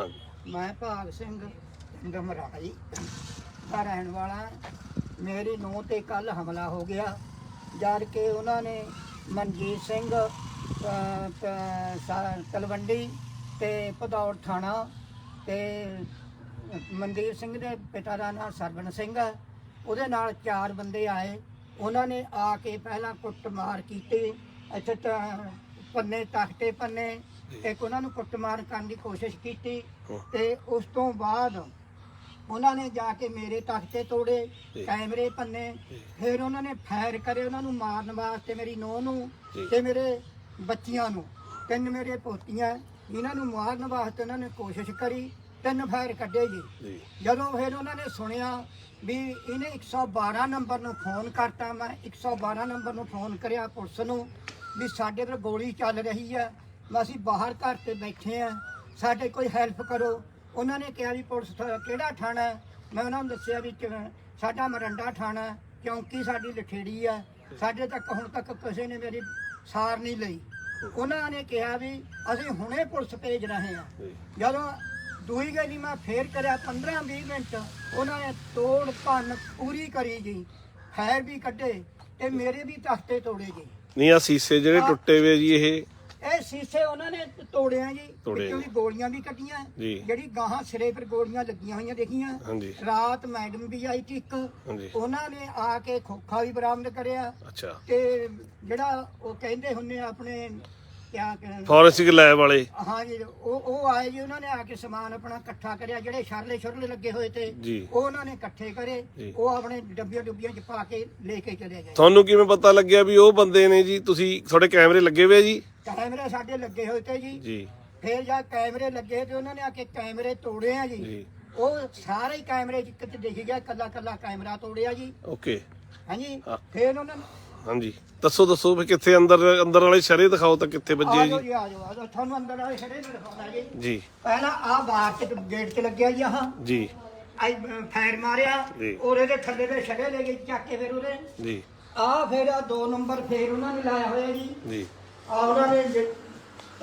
ਹਾਂਜੀ। ਮੈਂ ਭਾਗ ਸਿੰਘ ਗਮਰਾਈ ਦਾ ਰਹਿਣ ਵਾਲਾ ਮੇਰੀ ਨੂੰਹ ਤੇ ਕੱਲ ਹਮਲਾ ਹੋ ਗਿਆ ਜਦ ਕਿ ਉਹਨਾਂ ਨੇ ਮਨਜੀਤ ਸਿੰਘ ਅ, ਪ- ਸਾ- ਤਲਵੰਡੀ ਤੇ ਭਦੌੜ ਥਾਣਾ ਤੇ ਮਨਦੀਪ ਸਿੰਘ ਦੇ ਪਿਤਾ ਦਾ ਨਾਮ ਸਰਵਨ ਸਿੰਘ ਹੈ। ਉਹਦੇ ਨਾਲ ਚਾਰ ਬੰਦੇ ਆਏ। ਉਹਨਾਂ ਨੇ ਆ ਕੇ ਪਹਿਲਾਂ ਕੁੱਟਮਾਰ ਕੀਤੀ। ਇੱਥੇ ਤਾਂ ਪੰਨੇ ਤਖਤੇ ਪੰਨੇ। ਇੱਕ ਉਹਨਾਂ ਨੂੰ ਕੁੱਟਮਾਰ ਕਰਨ ਦੀ ਕੋਸ਼ਿਸ਼ ਕੀਤੀ। ਤੇ ਉਸ ਤੋਂ ਬਾਅਦ ਉਹਨਾਂ ਨੇ ਜਾ ਕੇ ਮੇਰੇ ਤਖਤੇ ਤੋੜੇ। ਕੈਮਰੇ ਪੰਨੇ। ਫਿਰ ਉਹਨਾਂ ਨੇ ਫਾਇਰ ਕਰੇ ਉਹਨਾਂ ਨੂੰ ਮਾਰਨ ਵਾਸਤੇ ਮੇਰੀ ਨੂੰਹ ਨੂੰ। ਤੇ ਮੇਰੇ ਬੱਚੀਆਂ ਨੂੰ ਤਿੰਨ ਮੇਰੇ ਪੋਤੀਆਂ ਜਿਨ੍ਹਾਂ ਨੂੰ ਮਾਰਨ ਵਾਸਤੇ ਉਹਨਾਂ ਨੇ ਕੋਸ਼ਿਸ਼ ਕਰੀ ਤਿੰਨ ਫਾਇਰ ਕੱਢੇ ਜੀ ਜਦੋਂ ਫਿਰ ਉਹਨਾਂ ਨੇ ਸੁਣਿਆ ਵੀ ਇਹਨੇ 112 ਨੰਬਰ ਨੂੰ ਫੋਨ ਕਰਤਾ ਮੈਂ 112 ਨੰਬਰ ਨੂੰ ਫੋਨ ਕਰਿਆ ਪੁਲਿਸ ਨੂੰ ਵੀ ਸਾਡੇ ਤੇ ਗੋਲੀ ਚੱਲ ਰਹੀ ਹੈ ਅਸੀਂ ਬਾਹਰ ਘਰ ਤੇ ਬੈਠੇ ਆ ਸਾਡੇ ਕੋਈ ਹੈਲਪ ਕਰੋ। ਉਹਨਾਂ ਨੇ ਕਿਹਾ ਵੀ ਪੁਲਿਸ ਥਾ- ਕਿਹੜਾ ਥਾਣਾ ਹੈ? ਮੈਂ ਉਹਨਾਂ ਨੂੰ ਦੱਸਿਆ ਵੀ ਚ- ਸਾਡਾ ਮਰੰਡਾ ਥਾਣਾ ਹੈ, ਕਿਉਂਕਿ ਸਾਡੀ ਲਠੇੜੀ ਹੈ ਸਾਡੇ ਤੱਕ ਹੁਣ ਤੱਕ ਕਿਸੇ ਨੇ ਮੇਰੀ ਸਾਰ ਨਹੀਂ ਲਈ। ਉਹਨਾਂ ਨੇ ਕਿਹਾ ਵੀ ਅਸੀਂ ਹੁਣੇ ਪੁਲਿਸ ਭੇਜ ਰਹੇ ਹਾਂ ਜਦੋਂ ਦੂਈ ਗਲੀ ਮੈਂ ਫੇਰ ਕਰਿਆ 15 20 ਮਿੰਟ ਉਹਨਾਂ ਨੇ ਤੋੜ ਭੰਨ ਪੂਰੀ ਕਰੀ ਜੀ। ਖੈਰ ਵੀ ਕੱਢੇ ਤੇ ਮੇਰੇ ਵੀ ਤਖਤੇ ਤੋੜੇ ਜੀ ਨਹੀਂ ਆ ਸੀਸੇ ਜਿਹੜੇ। ਟੁੱਟੇ ਵੇ ਜੀ ਇਹ ਇਹ ਸੀਸੇ ਉਹਨਾਂ ਨੇ ਤੋੜਿਆ ਜੀ ਤੋੜੇ ਵਿੱਚੋਂ ਦੀ ਗੋਲੀਆਂ ਵੀ ਕੱਢੀਆਂ। ਜੀ। ਜਿਹੜੀ ਗਾਹਾਂ ਸਿਰੇ ਪਰ ਗੋਲੀਆਂ ਲੱਗੀਆਂ ਹੋਈਆਂ ਦੇਖੀਆਂ। ਹਾਂਜੀ। ਰਾਤ ਮੈਡਮ ਵੀ ਆਈ ਸੀ ਇੱਕ। ਹਾਂਜੀ। ਉਹਨਾਂ ਨੇ ਆ ਕੇ ਖੋਖਾ ਵੀ ਬਰਾਮਦ ਕਰਿਆ। ਅੱਛਾ। ਤੇ ਜਿਹੜਾ ਉਹ ਕਹਿੰਦੇ ਹੁੰਨੇ ਆ ਆਪਣੇ ਕਿਆ ਫੋਰੈਂਸਿਕ ਲੈਬ ਵਾਲੇ। ਹਾਂ ਜੀ ਉਹ ਉਹ ਆਏ ਜੀ ਉਹਨਾਂ ਨੇ ਆ ਕੇ ਸਮਾਨ ਆਪਣਾ ਇਕੱਠਾ ਕਰਿਆ ਜਿਹੜੇ ਸ਼ਰਲੇ ਸ਼ੁਰਲੇ ਲੱਗੇ ਹੋਏ ਤੇ ਜੀ। ਉਹ ਉਹਨਾਂ ਨੇ ਇਕੱਠੇ ਕਰੇ ਜੀ। ਉਹ ਆਪਣੇ ਡੱਬੀਆਂ ਡੁੱਬੀਆਂ ਚ ਪਾ ਕੇ ਲੈ ਕੇ ਚਲੇ ਗਏ। ਤੁਹਾਨੂੰ ਕਿਵੇਂ ਪਤਾ ਲੱਗਿਆ ਵੀ ਉਹ ਬੰਦੇ ਨੇ ਜੀ ਤੁਸੀਂ ਤੁਹਾਡੇ ਕੈਮਰੇ ਲੱਗੇ ਹੋਏ ਆ ਜੀ? ਕੈਮਰੇ ਸਾਡੇ ਲੱਗੇ ਹੋਏ ਤੇ ਜੀ। ਜੀ। ਫਿਰ ਜਦ ਕੈਮਰੇ ਲੱਗੇ ਤੇ ਉਹਨਾਂ ਨੇ ਆ ਕੇ ਕੈਮਰੇ ਤੋੜੇ ਆ ਜੀ। ਜੀ। ਉਹ ਸਾਰੇ ਹੀ ਕੈਮਰੇ ਚ ਕਿਤੇ ਦਿਖ ਗਿਆ ਕੱਲਾ ਕੱਲਾ ਕੈਮਰਾ ਤੋੜਿਆ ਜੀ। ਓਕੇ। ਹਾਂਜੀ ਹਾਂ। ਫਿਰ ਉਹਨਾਂ ਨੇ ਹਾਂਜੀ। ਦੱਸੋ ਦੱਸੋ ਵੀ ਕਿੱਥੇ ਅੰਦਰ ਅੰਦਰ ਵਾਲੇ ਸ਼ਰੇ ਦਿਖਾਓ ਤਾਂ ਕਿੱਥੇ ਵੱਜੇ ਆ ਜੀ। ਜਾਓ ਜੀ ਆ ਜਾਓ ਆ ਜਾਓ। ਤੁਹਾਨੂੰ ਅੰਦਰ ਵਾਲੇ ਛੜੇ ਨੂੰ ਦਿਖਾਉਣਾ ਜੀ। ਜੀ। ਪਹਿਲਾਂ ਆ ਬਾਹਰ ਤੇ ਗੇਟ ਤੇ ਲੱਗਿਆ ਜੀ ਆਹ। ਜੀ। ਆਈ ਫਾਇਰ ਮਾਰਿਆ। ਜੀ। ਉਹਦੇ ਦੇ ਥੱਲੇ ਦੇ ਛੜੇ ਲੈ ਗਏ ਚੱਕ ਕੇ ਫਿਰ ਉਹਦੇ। ਜੀ। ਆ ਫਿਰ ਆ ਦੋ ਨੰਬਰ ਫੇਰ ਉਹਨਾਂ ਨੇ ਲਾਇਆ ਹੋਇਆ ਜੀ। ਜੀ। ਆ ਉਹਨਾਂ ਨੇ ਜੇ-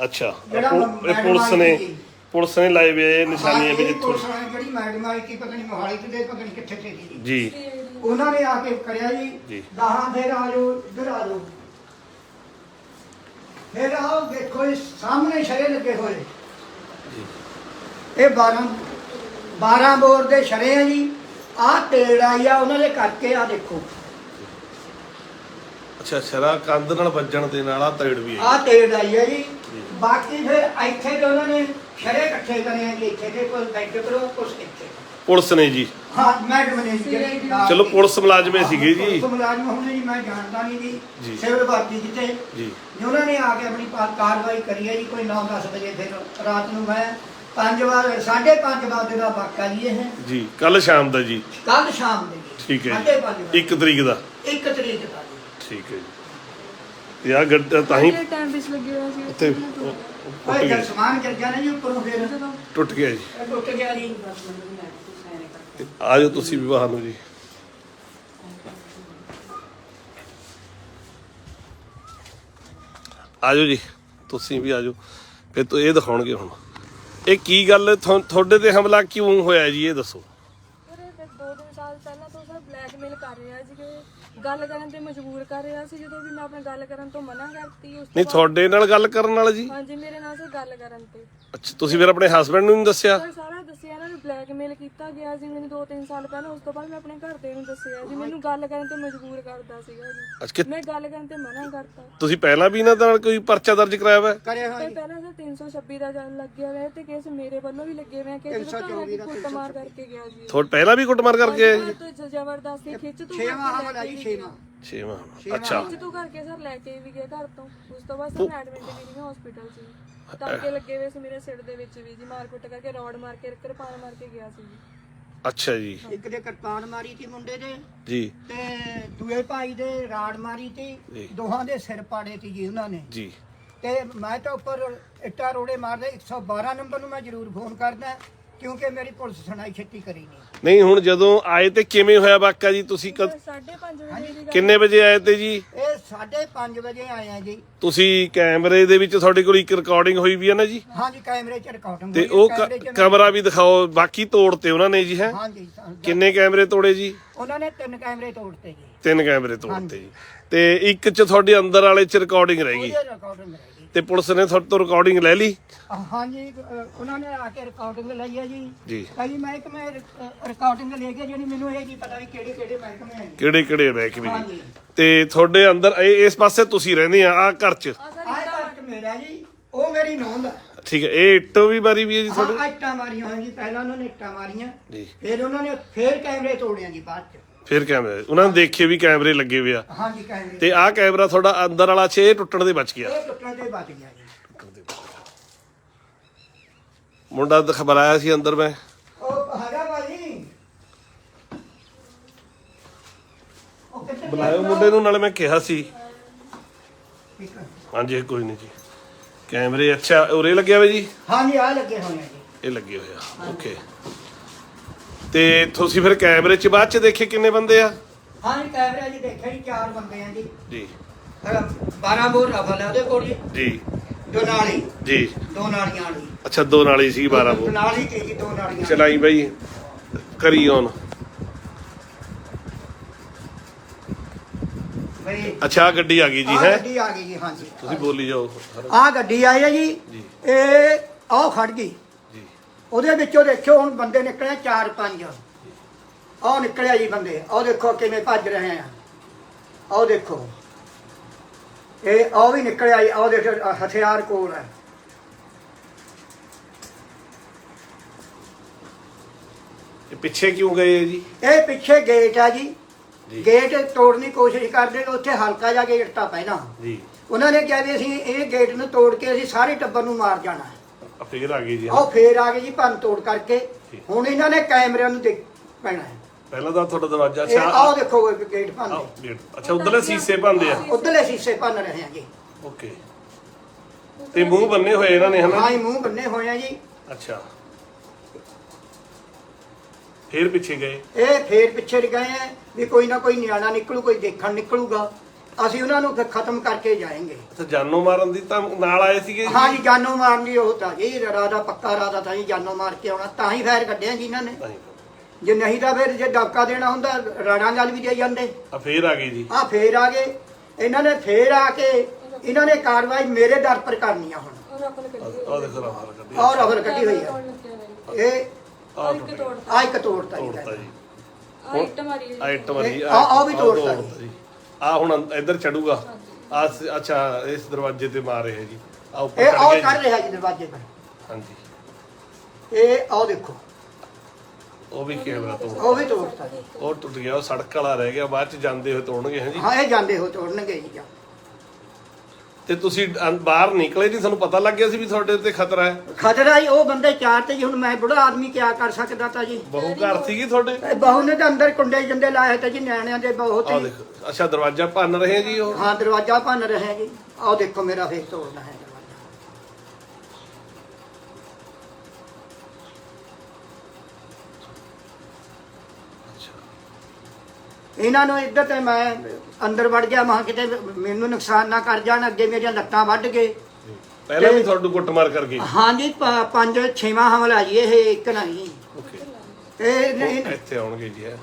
ਅੱਛਾ। ਜਿਹੜਾ ਪੁ- ਇਹ ਮੈਡਮ ਪੁਲਿਸ ਨੇ ਸੀ। ਪੁਲਿਸ ਨੇ ਲਾਏ ਵੇ ਇਹ ਨਿਸ਼ਾਨੀਆਂ ਵੀ ਇਹ ਜਿੱਥੋਂ ਪੁਲਿਸ ਵਾਲੀ ਜਿਹੜੀ ਮੈਡਮ ਆਈ ਸੀ ਪਤਾ ਨਹੀਂ ਮੋਹਾਲੀ ਤੇ ਦੇ, ਪਤਾ ਨਹੀਂ ਕਿੱਥੇ ਤੇ ਸੀ। ਜੀ। ਉਹਨਾਂ ਨੇ ਆ ਕੇ ਕਰਿਆ ਜੀ। ਜੀ। ਗਾਹਾਂ ਫੇਰ ਆ ਜਾਓ ਇੱਧਰ ਆ ਜਾਓ। ਫਿਰ ਆਓ ਦੇਖੋ ਇਹ ਸਾਹਮਣੇ ਛੜੇ ਲੱਗੇ ਹੋਏ। ਇਹ 12 12 ਬੋਰ ਦੇ ਛੜੇ ਆ ਜੀ। ਆਹ ਤੇੜ ਆਈ ਆ ਉਹਨਾਂ ਦੇ ਕਰਕੇ ਆ ਦੇਖੋ। ਅੱਛਾ ਸ਼ਰਾ ਕੰਧ ਨਾਲ ਵੱਜਣ ਦੇ ਨਾਲ ਆ ਤੇੜ ਵੀ ਹੈ ਆ ਤੇੜ ਆਈ ਹੈ ਜੀ। ਬਾਕੀ ਫਿਰ ਇੱਥੇ ਤੇ ਉਹਨਾਂ ਨੇ ਛੜੇ ਇਕੱਠੇ ਕਰੇ ਆ ਜੀ। ਇੱਥੇ ਦੇ ਕੋਈ ਬੈਠ ਕਰੋ ਕੁਛ ਇੱਥੇ। ਪੁਲਿਸ ਨੇ ਜੀ। ਹਾਂ ਮੈਡਮ ਨੇ ਜੀ। ਚਲੋ। ਪੁਲਿਸ ਮੁਲਾਜ਼ਮੇ ਸੀਗੇ ਜੀ। ਪੁਲਿਸ ਮੁਲਾਜ਼ਮ ਹੋਣੇ ਜੀ ਮੈਂ ਜਾਣਦਾ ਨਹੀਂ ਜੀ। ਸਿਵਲ ਭਰਤੀ ਕਿਤੇ ਜੀ। ਜੀ ਉਹਨਾਂ ਨੇ ਆ ਕੇ ਆਪਣੀ ਕਾਰਵਾਈ ਕਰੀ ਹੈ ਜੀ ਕੋਈ 9-10 ਵਜੇ ਫਿਰ ਰਾਤ ਨੂੰ ਮੈਂ 5 ਵਜੇ 5:30 ਵਜੇ ਦਾ ਵਾਕਾ ਜੀ ਇਹ। ਜੀ ਕੱਲ ਸ਼ਾਮ ਦਾ ਜੀ। ਕੱਲ ਸ਼ਾਮ ਦੇ ਜੀ। ਠੀਕ ਹੈ ਸਾਢੇ ਪੰਜ ਜੀ ਵਜੇ। 1 ਤਰੀਕ ਦਾ। ਇੱਕ ਤਰੀਕ ਦਾ ਠੀਕ ਹੈ ਜੀ। ਤੇ ਆ ਗੱਡ ਤਾਂ ਹੀ ਟਾਈਮ ਵਿੱਚ ਲੱਗੇ ਹੋਏ ਸੀ? ਉੱਤੇ ਗਿਆ ਜਦ ਸਮਾਨ ਗਿਰ ਗਿਆ ਨਾ ਜੀ ਉੱਪਰੋਂ ਫਿਰ ਟੁੱਟ ਗਿਆ ਜੀ। ਟੁੱਟ ਗਿਆ ਜੀ। ਤੇ ਆ ਜਾਓ ਤੁਸੀਂ ਵੀ ਬਾਹਰ ਨੂੰ ਜੀ। ਆ ਜਾਓ ਜੀ ਤੁਸੀਂ ਵੀ ਆ ਜਾਓ ਫਿਰ ਤੋਂ ਇਹ ਦਿਖਾਉਣਗੇ ਹੁਣ। ਇਹ ਕੀ ਗੱਲ ਤੁਹਾ- ਤੁਹਾਡੇ ਤੇ ਹਮਲਾ ਕਿਉਂ ਹੋਇਆ ਜੀ ਇਹ ਦੱਸੋ। ਦੋ ਤਿੰਨ ਸਾਲ ਪਹਿਲਾਂ ਤੋਂ ਸਰ ਬਲੈਕਮੇਲ ਕਰ ਰਿਹਾ ਸੀ ਕਿ ਗੱਲ ਕਰਨ ਤੇ ਮਜਬੂਰ ਕਰ ਰਿਹਾ ਸੀ। ਜਦੋਂ ਵੀ ਮੈਂ ਆਪਣੀ ਗੱਲ ਕਰਨ ਤੋਂ ਮਨਾ ਕਰਤੀ ਉਸ ਨਹੀਂ ਤੋਂ ਤੁਹਾਡੇ ਨਾਲ ਗੱਲ ਕਰਨ ਵਾਲਾ ਜੀ? ਹਾਂਜੀ ਮੇਰੇ ਨਾਲ ਸਰ ਗੱਲ ਕਰਨ ਤੇ। ਅੱਛਾ ਤੁਸੀਂ ਫਿਰ ਆਪਣੇ ਹਸਬੰਡ ਨੂੰ ਨਹੀਂ ਦੱਸਿਆ? ਸਰ ਸਾਰਾ ਦੱਸਿਆ ਇਹਨਾਂ ਨੂੰ ਬਲੈਕਮੇਲ ਕੀਤਾ ਗਿਆ ਸੀ ਮੈਨੂੰ ਦੋ ਤਿੰਨ ਸਾਲ ਪਹਿਲਾਂ ਉਸ ਤੋਂ ਬਾਅਦ ਮੈਂ ਆਪਣੇ ਘਰਦਿਆਂ ਨੂੰ ਦੱਸਿਆ ਜੀ। ਮੈਨੂੰ ਗੱਲ ਕਰਨ ਤੇ ਮਜਬੂਰ ਕਰਦਾ ਸੀਗਾ ਜੀ। ਅੱਛਾ ਕਿ ਮੈਂ ਗੱਲ ਕਰਨ ਤੇ ਮਨਾ ਕਰਤਾ। ਤੁਸੀਂ ਪਹਿਲਾਂ ਵੀ ਇਹਨਾਂ ਨਾਲ ਕੋਈ ਪਰਚਾ ਦਰਜ ਕਰਾਇਆ ਹੋਇਆ ਹੈ? ਕਰਿਆ ਹੋਇਆ ਤੇ ਜੀ। ਪਹਿਲਾਂ ਸਰ 326 ਦਾ ਜਲ ਲੱਗਿਆ ਹੋਇਆ ਤੇ ਕੇਸ ਮੇਰੇ ਵੱਲੋਂ ਵੀ ਲੱਗੇ ਹੋਏ ਆ ਕਿ ਜਦੋਂ ਘਰ ਆ ਕੇ ਕੁੱਟਮਾਰ ਕਰਕੇ ਗਿਆ ਜੀ। ਤੁਹਾਡੇ ਪਹਿਲਾਂ ਵੀ ਕੁੱਟਮਾਰ ਕਰਕੇ ਆਏ ਜੀ ਤੋਂ ਜ਼ਬਰਦਸਤੀ ਖਿੱਚ ਤੂੰ ਛੇਵਾਂ ਹਮਲਾ ਜੀ ਛੇਵਾਂ। ਛੇਵਾਂ ਅੱਛਾ ਖਿੱਚ ਤੂੰ ਕਰਕੇ ਸਰ ਲੈ ਕੇ ਵੀ ਗਿਆ ਘਰ ਤੋਂ। ਉਸ ਤੋਂ ਬਾਅਦ ਸਰ ਮੈਂ ਐਡਮਿਟ ਵੀ ਰਹੀ ਹਸਪੀਟਲ 'ਚ। ਜੀ। ਟਾਂਕੇ ਲੱਗੇ ਹੋਏ ਸੀ ਮੇਰੇ ਸਿਰ ਦੇ ਵਿੱਚ ਵੀ ਜੀ ਮਾਰ ਕੁੱਟ ਕਰਕੇ ਰੋਡ ਮਾਰ ਕੇ ਕਿਰਪਾਨ ਮਾਰ ਕੇ ਗਿਆ ਸੀ ਜੀ। ਅੱਛਾ ਜੀ। ਇੱਕ ਦੇ ਕਿਰਪਾਨ ਮਾਰੀ ਸੀ ਮੁੰਡੇ ਦੇ ਜੀ। ਤੇ ਦੂਏ ਭਾਈ ਦੇ ਰਾੜ ਮਾਰੀ ਜੀ। ਤੀ ਦੋਹਾਂ ਦੇ ਸਿਰ ਪਾੜੇ ਤੀ ਜੀ ਉਹਨਾਂ ਨੇ। ਜੀ। ਤੇ ਮੈਂ ਤਾਂ ਉੱਪਰ ਇੱਟਾਂ ਰੋੜੇ ਮਾਰਦੇ 112 ਨੰਬਰ ਨੂੰ ਮੈਂ ਜ਼ਰੂਰ ਫੋਨ ਕਰਦਾ। ਕਿਉਂਕਿ ਮੇਰੀ ਪੁਲਿਸ ਸੁਣਾਈ ਛੇਤੀ ਕਰੀ ਨਹੀਂ। ਨਹੀਂ ਹੁਣ ਜਦੋਂ ਆਏ ਤੇ ਕਿਵੇਂ ਹੋਇਆ ਵਾਕਾ ਜੀ? ਤੁਸੀਂ ਕਦ 5:30 ਵਜੇ ਦੀ ਗੱਲ ਕਿੰਨੇ ਵਜੇ ਆਏ ਤੇ ਜੀ? ਇਹ 5:30 ਵਜੇ ਆਏ ਆ ਜੀ। ਤੁਸੀਂ ਕੈਮਰੇ ਦੇ ਵਿੱਚ ਤੁਹਾਡੇ ਕੋਲ ਇੱਕ ਰਿਕਾਰਡਿੰਗ ਹੋਈ ਵੀ ਹੈ ਨਾ ਜੀ? ਹਾਂਜੀ ਕੈਮਰੇ 'ਚ ਰਿਕਾਰਡਿੰਗ ਤੇ ਉਹ ਕ- ਕਮਰਾ ਵੀ ਦਿਖਾਓ ਬਾਕੀ ਤੋੜਤੇ ਉਹਨਾਂ ਨੇ ਜੀ ਹੈ? ਹਾਂਜੀ ਕਿੰਨੇ ਕੈਮਰੇ ਤੋੜੇ ਜੀ? ਉਹਨਾਂ ਨੇ ਤਿੰਨ ਕੈਮਰੇ ਤੋੜਤੇ ਜੀ। ਤਿੰਨ ਕੈਮਰੇ ਤੋੜਤੇ ਜੀ। ਤੇ ਇੱਕ ਚ ਤੁਹਾਡੇ ਅੰਦਰ ਵਾਲੇ ਚ ਰਿਕਾਰਡਿੰਗ ਰਹਿ ਗਈ? ਉਹਦੇ ਰਿਕਾਰਡਿੰਗ ਰਹਿ ਗਈ। ਤੇ ਪੁਲਿਸ ਨੇ ਤੁਹਾਡੇ ਤੋਂ ਰਿਕਾਰਡਿੰਗ ਲੈ ਲਈ। ਹਾਂਜੀ ਅਹ ਉਹਨਾਂ ਨੇ ਆ ਕੇ ਰਿਕਾਰਡਿੰਗ ਲਈ ਹੈ ਜੀ। ਜੀ। ਕਈ ਮਹਿਕਮੇ ਰਿਕਾਰਡਿੰਗ ਲੈ ਕੇ ਜਿਹੜੀ ਮੈਨੂੰ ਇਹ ਨਹੀਂ ਪਤਾ ਵੀ ਕਿਹੜੇ ਕਿਹੜੇ ਮਹਿਕਮੇ ਹੈ ਕਿਹੜੇ ਕਿਹੜੇ ਮਹਿਕਮੇ ਜੀ। ਹਾਂਜੀ। ਤੇ ਤੁਹਾਡੇ ਅੰਦਰ ਇਹ- ਇਸ ਪਾਸੇ ਤੁਸੀਂ ਰਹਿੰਦੇ ਆ ਆ ਘਰ ਚ? ਆਹ ਘਰ। ਮੇਰਾ ਜੀ ਉਹ ਮੇਰੀ ਨੌਂਦ ਠੀਕ ਹੈ ਇਹ ਇੱਟ ਵੀ ਮਾਰੀ ਵੀ ਹੈ ਜੀ ਤੁਹਾਡੇ? ਹਾਂ ਇੱਟਾਂ ਮਾਰੀਆਂ ਹੋਈਆਂ ਜੀ ਪਹਿਲਾਂ ਉਹਨਾਂ ਨੇ ਇੱਟਾਂ ਮਾਰੀਆਂ। ਜੀ। ਫਿਰ ਉਹਨਾਂ ਨੇ ਫਿਰ ਕੈਮਰੇ ਤੋੜਿਆ ਜੀ ਬਾਅਦ ਚ। ਫਿਰ ਕੈਮਰੇ ਉਹਨਾਂ ਨੇ ਦੇਖੇ ਵੀ ਕੈਮਰੇ ਲੱਗੇ ਹੋਏ ਆ। ਹਾਂਜੀ ਕੈਮਰੇ। ਤੇ ਆਹ ਕੈਮਰਾ ਤੁਹਾਡਾ ਅੰਦਰ ਵਾਲਾ 6 ਟੁੱਟਣ ਦੇ ਬਚ ਗਿਆ। ਇਹ ਟੁੱਟਣ ਤੇ ਬਚ ਗਿਆ ਜੀ। ਮੁੰਡਾ ਦਿਖ ਬੁਲਾਇਆ ਸੀ ਅੰਦਰ ਮੈਂ। ਉਹ ਹੈਗਾ ਭਾਜੀ। ਉਹ ਕਿੱਥੇ ਬੁਲਾਇਓ ਮੁੰਡੇ ਨੂੰ ਨਾਲੇ ਮੈਂ ਕਿਹਾ ਸੀ। ਠੀਕ ਹੈ। ਹਾਂਜੀ ਕੋਈ ਨਹੀਂ ਜੀ। ਕੈਮਰੇ ਅੱਛਾ ਉਰੇ ਲੱਗਿਆ ਵੇ ਜੀ? ਹਾਂਜੀ ਆ ਲੱਗੇ ਹੋਏ ਆ ਜੀ। ਇਹ ਲੱਗੇ ਹੋਇਆ ਓਕੇ। ਤੇ ਤੁਸੀਂ ਫਿਰ ਕੈਮਰੇ 'ਚ ਬਾਅਦ 'ਚ ਦੇਖੇ ਕਿੰਨੇ ਬੰਦੇ ਆ? ਹਾਂਜੀ ਕੈਮਰੇ ਜੀ ਦੇਖਿਆ ਜੀ ਚਾਰ ਬੰਦੇ ਆ ਜੀ। ਜੀ। 12 ਬੋਰ ਰਫਲ ਹੈ ਉਹਦੇ ਕੋਲ ਜੀ। ਜੀ। ਦੋ ਨਾਲੀ ਜੀ। ਦੋ ਨਾਲੀਆਂ ਵਾਲੀ। ਅੱਛਾ ਦੋ ਨਾਲੀ ਸੀ 12 ਬੋ ਨਾਲੀ ਤੇ ਜੀ ਦੋ ਨਾਲੀਆਂ ਚਲਾਈ ਬਾਈ। ਕਰੀ ਔਨ ਅੱਛਾ ਗੱਡੀ ਆ ਗਈ ਜੀ ਹੈ? ਗੱਡੀ ਆ ਗਈ ਜੀ ਹਾਂਜੀ। ਤੁਸੀਂ ਬੋਲੀ ਜਾਓ। ਆ ਗੱਡੀ ਆਈ ਹੈ ਜੀ। ਇਹ ਆਹ ਖੜ ਗਈ। ਉਹਦੇ ਵਿੱਚੋਂ ਦੇਖਿਓ ਹੁਣ ਬੰਦੇ ਨਿਕਲੇ ਚਾਰ ਪੰਜ। ਆਹ ਨਿਕਲਿਆ ਜੀ ਬੰਦੇ। ਆਹ ਦੇਖੋ ਕਿਵੇਂ ਭੱਜ ਰਹੇ ਆ। ਆਹ ਦੇਖੋ। ਇਹ ਆਹ ਵੀ ਨਿਕਲਿਆ ਜੀ ਆਹ ਦੇਖੋ ਹਥਿਆਰ ਕੋਲ ਹੈ ਇਹ ਪਿੱਛੇ ਕਿਉਂ ਗਏ ਹੈ ਜੀ? ਇਹ ਪਿੱਛੇ ਗੇਟ ਆ ਜੀ। ਜੀ। ਗੇਟ ਤੋੜਨ ਦੀ ਕੋਸ਼ਿਸ਼ ਕਰਦੇ ਉੱਥੇ ਹਲਕਾ ਜਿਹਾ ਗੇਟ ਤਾਂ ਪਹਿਲਾਂ। ਜੀ। ਉਹਨਾਂ ਨੇ ਕਿਹਾ ਵੀ ਅਸੀਂ ਇਹ ਗੇਟ ਨੂੰ ਤੋੜ ਕੇ ਅਸੀਂ ਸਾਰੇ ਟੱਬਰ ਨੂੰ ਮਾਰ ਜਾਣਾ। ਆ ਫੇਰ ਆ ਗਈ ਜੀ। ਆਹ ਫੇਰ ਆ ਗਏ ਜੀ ਭੰਨ ਤੋੜ ਕਰਕੇ। ਹੁਣ ਇਹਨਾਂ ਨੇ ਕੈਮਰਿਆਂ ਨੂੰ ਦੇਖ ਪੈਣਾ ਹੈ। ਪਹਿਲਾਂ ਤਾਂ ਤੁਹਾਡਾ ਦਰਵਾਜ਼ਾ ਇਹ ਅੱਛਾ ਆਹ ਦੇਖੋ ਇਹ ਗੇਟ ਆਹ, ਭੰਨਦੇ ਗੇਟ। ਅੱਛਾ ਉਧਰਲੇ ਸੀਸੇ ਭੰਦੇ ਆ? ਉਧਰਲੇ ਸ਼ੀਸ਼ੇ ਭੰਨ ਰਹੇ ਆ ਜੀ ਓਕੇ। ਤੇ ਮੂੰਹ ਬੰਨੇ ਹੋਏ ਇਹਨਾਂ ਨੇ ਹਨਾ? ਹਾਂ ਹੀ ਮੂੰਹ ਬੰਨੇ ਹੋਏ ਆ ਜੀ। ਅੱਛਾ। ਫੇਰ ਪਿੱਛੇ ਗਏ? ਇਹ ਫੇਰ ਪਿੱਛੇ ਗਏ ਆ ਵੀ ਕੋਈ ਨਾ ਕੋਈ ਨਿਆਣਾ ਨਿਕਲੂ ਕੋਈ ਦੇਖਣ ਨਿਕਲੂਗਾ। ਅਸੀਂ ਉਹਨਾਂ ਨੂੰ ਫਿਰ ਖਤਮ ਕਰਕੇ ਜਾਏਂਗੇ। ਅੱਛਾ ਜਾਨੋਂ ਮਾਰਨ ਦੀ ਤਾਂ ਨਾਲ ਆਏ ਸੀਗੇ ਹਾਂ ਜੀ ਜਾਨੋਂ ਮਾਰਨ ਦੀ ਉਹ ਤਾਂ ਜੀ ਰਾਦਾ ਪੱਕਾ ਰਾਦਾ ਤਾਂ ਜੀ ਜਾਨੋਂ ਮਾਰ ਕੇ ਆਉਣਾ ਤਾਂ ਹੀ ਫੈਰ ਕੱਢਿਆ ਜੀ ਇਹਨਾਂ ਨੇ। ਜੇ ਨਹੀਂ ਤਾਂ ਫਿਰ ਜੇ ਡਾਕਾ ਦੇਣਾ ਹੁੰਦਾ ਰਾੜਾਂ ਗੱਲ ਵੀ ਦੇ ਜਾਂਦੇ। ਆ ਫੇਰ ਆ ਗਈ ਜੀ। ਆ ਫੇਰ ਆ ਗਏ। ਇਹਨਾਂ ਨੇ ਫੇਰ ਆ ਕੇ ਇਹਨਾਂ ਨੇ ਕਾਰਵਾਈ ਮੇਰੇ ਦਰ ਪਰ ਕਰਨੀ ਆ ਹੁਣ। ਉਹ ਰਫਲ ਕੱਢੀ ਆ ਦੇਖੋ ਰਾਹ ਕੱਢੀ ਔਰ ਰਫਲ ਕੱਢੀ ਹੋਈ ਆ ਇਹ ਆ ਇੱਕ ਤੋੜ ਆ ਇੱਕ ਤੋੜਤਾ ਜੀ। ਤੋੜਤਾ ਜੀ। ਆ ਇੱਟ ਮਾਰੀ ਹੈ ਆ ਇੱਟ ਮਾਰੀ ਇਹ- ਆਹ- ਆਹ ਵੀ ਤੋੜਤਾ ਜੀ। ਆ ਹੁਣ ਅੰਦ- ਇੱਧਰ ਚੜੂਗਾ। ਆ ਅੱਛਾ ਇਸ ਦਰਵਾਜ਼ੇ ਤੇ ਮਾਰ ਰਿਹਾ ਜੀ। ਆ ਉੱਪਰ ਇਹ ਚੜ ਆਹ ਗਿਆ ਕਰ ਜੀ ਰਿਹਾ ਜੀ ਦਰਵਾਜ਼ੇ ਪਰ ਹਾਂਜੀ। ਇਹ ਆਹ ਦੇਖੋ। ਉਹ ਵੀ ਕੈਮਰਾ ਤੋੜ ਉਹ ਵੀ ਤੋੜਤਾ ਜੀ। ਉਹ ਟੁੱਟ ਗਿਆ ਉਹ ਸੜਕ ਵਾਲਾ ਰਹਿ ਗਿਆ ਬਾਅਦ ਚ ਜਾਂਦੇ ਹੋਏ ਤੋੜਨਗੇ ਹਾਂਜੀ ਹਾਂ ਇਹ ਜਾਂਦੇ ਹੋ ਤੋੜਨਗੇ ਜੀ ਜਾਂ। ਤੇ ਤੁਸੀਂ ਅੰ- ਬਾਹਰ ਨਿਕਲੇ ਨਹੀਂ ਤੁਹਾਨੂੰ ਪਤਾ ਲੱਗ ਗਿਆ ਸੀ ਵੀ ਤੁਹਾਡੇ ਉੱਤੇ ਖਤਰਾ ਹੈ? ਖਤਰਾ ਹੀ ਉਹ ਬੰਦੇ ਚਾਰ ਤੇ ਜੀ ਹੁਣ ਮੈਂ ਬੁੜਾ ਆਦਮੀ ਕਿਆ ਕਰ ਸਕਦਾ ਤਾਂ ਜੀ? ਬਹੂ ਘਰ ਸੀਗੀ ਤੁਹਾਡੇ? ਇਹ ਬਹੂ ਨੇ ਤਾਂ ਅੰਦਰ ਕੁੰਡੇ ਜੰਦੇ ਲਾਏ ਤੇ ਜੀ ਨਿਆਣਿਆਂ ਦੇ ਬਹੁਤ ਆ ਹੀ ਦੇਖੋ ਅੱਛਾ ਦਰਵਾਜ਼ਾ ਭੰਨ ਰਹੇ ਜੀ ਉਹ? ਹਾਂ ਦਰਵਾਜ਼ਾ ਭੰਨ ਰਹੇ ਜੀ। ਆਹ ਦੇਖੋ ਮੇਰਾ ਫੇਸ ਤੋੜਨਾ ਹੈ ਦਰਵਾਜ਼ਾ ਇਹਨਾਂ ਨੂੰ ਇੱਧਰ ਤੇ ਮੈਂ ਅੰਦਰ ਵੜ ਗਿਆ ਮਾਂ ਕਿਤੇ ਮੈਨੂੰ ਨੁਕਸਾਨ ਨਾ ਕਰ ਜਾਣ ਅੱਗੇ ਮੇਰੀਆਂ ਲੱਤਾਂ ਵੱਢ ਗਏ। ਪਹਿਲਾਂ ਵੀ ਤੁਹਾਨੂੰ ਕੁੱਟਮਾਰ ਕਰ ਗਈ ਹਾਂਜੀ ਪ- ਪੰਜ ਛੇਵਾਂ ਹਮਲਾ ਜੀ ਇਹ ਇੱਕ ਨਹੀਂ। ਓਕੇ। ਇਹ ਇੱਥੇ ਆਉਣਗੇ ਜੀ ਇਹ।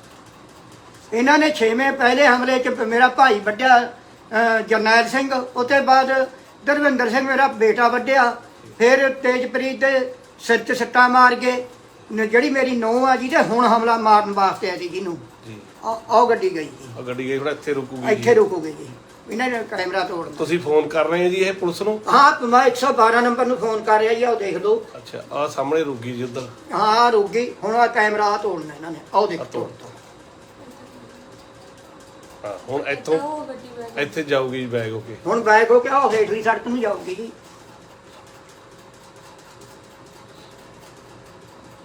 ਇਹਨਾਂ ਨੇ ਛੇਵੇਂ ਪਹਿਲੇ ਹਮਲੇ ਚ ਮੇਰਾ ਭਾਈ ਵੱਡਿਆ ਅਹ, ਜਰਨੈਲ ਸਿੰਘ। ਉਤੇ ਬਾਅਦ ਦਰਵਿੰਦਰ ਸਿੰਘ ਮੇਰਾ ਬੇਟਾ ਵੱਡਿਆ ਫਿਰ ਤੇਜਪ੍ਰੀਤ ਦੇ ਸਿਰ 'ਚ ਸੱਟਾਂ ਮਾਰ ਗਏ। ਨ- ਜਿਹੜੀ ਮੇਰੀ ਨੂੰਹ ਆ ਜਿਹਦੇ ਹੁਣ ਹਮਲਾ ਮਾਰਨ ਵਾਸਤੇ ਆਈ ਸੀ ਜਿਹਨੂੰ। ਆਹ ਗੱਡੀ ਗਈ ਜੀ। ਆ ਗੱਡੀ ਗਈ ਹੁਣ ਇੱਥੇ ਰੁਕੂਗੀ ਇੱਥੇ ਜੀ ਰੁਕੋਗੇ ਜੀ। ਇਹਨਾਂ ਨੇ ਕੈਮਰਾ ਤੋੜਨਾ। ਤੁਸੀਂ ਫੋਨ ਕਰ ਰਹੇ ਹੋ ਜੀ ਇਹ ਪੁਲਿਸ ਨੂੰ? ਹਾਂ ਮੈਂ 112 ਨੰਬਰ ਨੂੰ ਫੋਨ ਕਰ ਰਿਹਾ ਜੀ ਆਹ ਦੇਖ ਲਓ। ਅੱਛਾ ਆ ਸਾਹਮਣੇ ਰੁਕੀ ਜੀ ਉਧਰ। ਹਾਂ ਰੁਕ। ਗਈ ਹੁਣ ਆ ਕੈਮਰਾ ਆਹ ਤੋੜਨਾ ਇਹਨਾਂ ਨੇ। ਆਹ ਦੇਖ ਆਹ ਤੋੜ। ਤੋੜ। ਹਾਂ ਹੁਣ ਇੱਥੋਂ ਉਹ ਗੱਡੀ ਬੈਗ ਇੱਥੇ ਜਾਊਗੀ ਜੀ ਬੈਗ ਓਕੇ ਹੁਣ ਬੈਕ ਹੋ ਕੇ ਆਹ ਹੇਠਲੀ ਸੜਕ ਨੂੰ ਜਾਊਗੀ ਜੀ।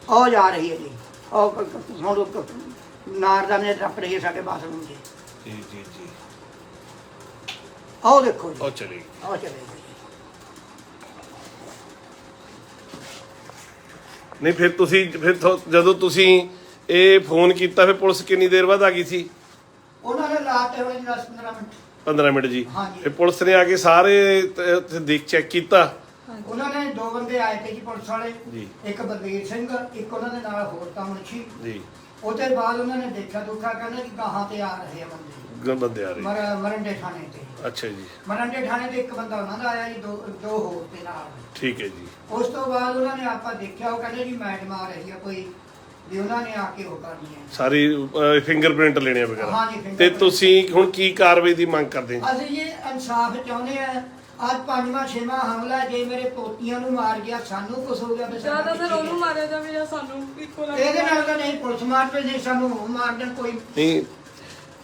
ਉਹ ਜਾ ਰਹੀ ਹੈ ਜੀ। ਉਹ ਕ- ਕ- ਹੁਣ ਉਹ ਕ- ਨਾਰਦਾ ਨੇ ਟੱਪ ਰਹੀ ਹੈ ਸਾਡੇ ਬਾਥਰੂਮ ਜੀ ਜੀ ਜੀ ਜੀ। ਆਹ ਦੇਖੋ ਜੀ। ਉਹ ਚਲੀ। ਗਈ ਆਹ ਚਲੇ। ਨਹੀਂ ਫਿਰ ਤੁਸੀਂ ਫਿਰ ਥੋ- ਜਦੋਂ ਤੁਸੀਂ ਇਹ ਫੋਨ ਕੀਤਾ ਫਿਰ ਪੁਲਿਸ ਕਿੰਨੀ ਦੇਰ ਬਾਅਦ ਆ ਗਈ ਸੀ? ਉਹਨਾਂ ਨੇ ਲਾਤੇ ਹੋਏ 10 15 ਮਿੰਟ। 15 ਮਿੰਟ ਜੀ। ਹਾਂਜੀ। ਫਿਰ ਪੁਲਿਸ ਨੇ ਆ ਕੇ ਸਾਰੇ ਤ- ਉੱਥੇ ਦੇਖ ਚੈੱਕ ਕੀਤਾ? ਉਹਨਾਂ ਨੇ ਦੋ ਬੰਦੇ ਆਏ ਤੇ ਜੀ ਪੁਲਿਸ ਵਾਲੇ। ਜੀ। ਇੱਕ ਬਲਵੀਰ ਸਿੰਘ ਇੱਕ ਉਹਨਾਂ ਦੇ ਨਾਲ ਹੋਰ ਤਾਂ ਮੁਨਸ਼ੀ। ਜੀ। ਉਹਦੇ ਬਾਅਦ ਉਹਨਾਂ ਨੇ ਦੇਖਿਆ ਦੁੱਖਾ ਕਹਿੰਦੇ ਕਿ ਗਾਹਾਂ ਤੇ ਆ ਰਹੇ ਆ ਬੰਦੇ। ਬੰਦੇ ਆ ਰਹੇ। ਮਰ ਮਰੰਡੇ ਥਾਣੇ ਤੇ। ਅੱਛਾ ਜੀ। ਮਰੰਡੇ ਥਾਣੇ ਤੇ ਇੱਕ ਬੰਦਾ ਉਹਨਾਂ ਦਾ ਆਇਆ ਜੀ ਦੋ ਦੋ ਹੋਰ ਤੇ ਨਾਲ। ਠੀਕ ਹੈ ਜੀ। ਉਸ ਤੋਂ ਬਾਅਦ ਉਹਨਾਂ ਨੇ ਆਪਾਂ ਦੇਖਿਆ ਉਹ ਕਹਿੰਦੇ ਜੀ ਮੈਡਮ ਆ ਰਹੀ ਆ ਕੋਈ ਵੀ ਉਹਨਾਂ ਨੇ ਆ ਕੇ ਉਹ ਕਰਨੀ ਹੈ। ਸਾਰੀ ਫਿੰਗਰਪ੍ਰਿੰਟ ਲੈਣੇ ਆ ਵਗੈਰਾ। ਹਾਂਜੀ, ਤੇ fingerprint। ਤੁਸੀਂ ਹੁਣ ਕੀ ਕਾਰਵਾਈ ਦੀ ਮੰਗ ਕਰਦੇ ਜੀ ਅਸੀਂ ਇਹ ਇਨਸਾਫ ਚਾਹੁੰਦੇ ਆ ਅੱਜ ਪੰਜਵਾਂ ਛੇਵਾਂ ਹਮਲਾ ਜੇ ਮੇਰੇ ਪੋਤੀਆਂ ਨੂੰ ਮਾਰ ਗਿਆ ਸਾਨੂੰ ਕੁਝ ਹੋ ਗਿਆ ਤੇ ਜਾਂ ਤਾਂ ਸਾਡਾ ਸਰ ਉਹਨੂੰ ਮਾਰਿਆ ਜਾਵੇ ਜਾਂ ਸਾਨੂੰ ਇੱਕੋ ਲੱਗ ਇਹਦੇ ਨਾਲ ਤਾਂ ਨਹੀਂ ਪੁਲਿਸ ਮਾਰ ਪਈ ਨਹੀਂ ਸਾਨੂੰ ਉਹ ਮਾਰ ਦੇਣ ਕੋਈ। ਨਹੀਂ